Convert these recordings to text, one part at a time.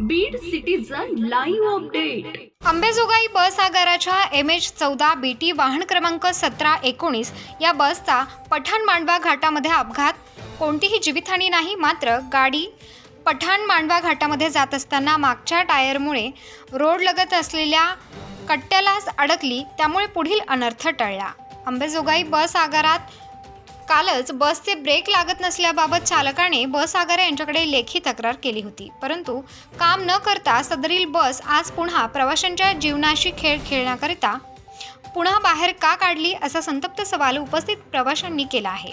Beed citizen live update Ambejogai bus आगाराच्या M H चौदा B T वाहन क्रमांक सतरा एकोणीस या बसचा पठाण मांडवा घाटामध्ये अपघात. कोणतीही जीवितहानी नाही मात्र गाडी पठाण मांडवा घाटामध्ये जात असताना मागच्या टायरमुळे रोड लगत असलेल्या कट्ट्यालाच अडकली त्यामुळे पुढील अनर्थ टळला. अंबेजोगाई बस आगारात कालच बसचे ब्रेक लागत नसल्याबाबत चालकाने बस आगार यांच्याकडे लेखी तक्रार केली होती. परंतु काम न करता सदरील बस आज पुन्हा प्रवाशांच्या जीवनाशी खेळ खेळण्याकरिता पुन्हा बाहेर का काढली असा संतप्त सवाल उपस्थित प्रवाशांनी केला आहे.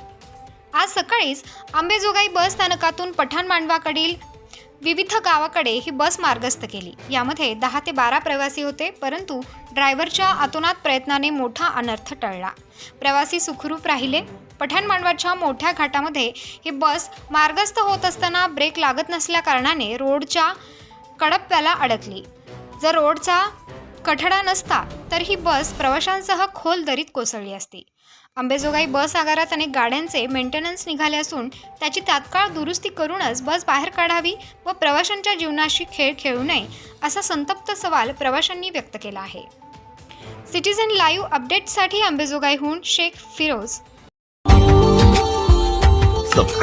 आज सकाळीच आंबेजोगाई बस स्थानकातून पठाण मांडवाकडील विविध गावाकडे ही बस मार्गस्थ केली. यामध्ये दहा ते बारा प्रवासी होते परंतु ड्रायव्हरच्या अतोनात प्रयत्नाने मोठा अनर्थ टळला. प्रवासी सुखरूप राहिले. पठाण मांडवाच्या मोठ्या घाटामध्ये ही बस मार्गस्थ होत असताना ब्रेक लागत नसल्याकारणाने रोडच्या कडप्प्याला अडकली. जर रोडचा कठडा नसता तर ही बस प्रवाशांसह खोल दरीत कोसळली असती. अंबेजोगाई बस आगारात अनेक गाड्यांचे मेंटेनन्स निघाले असून त्याची तात्काळ दुरुस्ती करूनच बस बाहेर काढावी व प्रवाशांच्या जीवनाशी खेळ खेळू नये असा संतप्त सवाल प्रवाशांनी व्यक्त केला आहे. सिटीझन लाईव्ह अपडेटसाठी अंबेजोगाईहून शेख फिरोज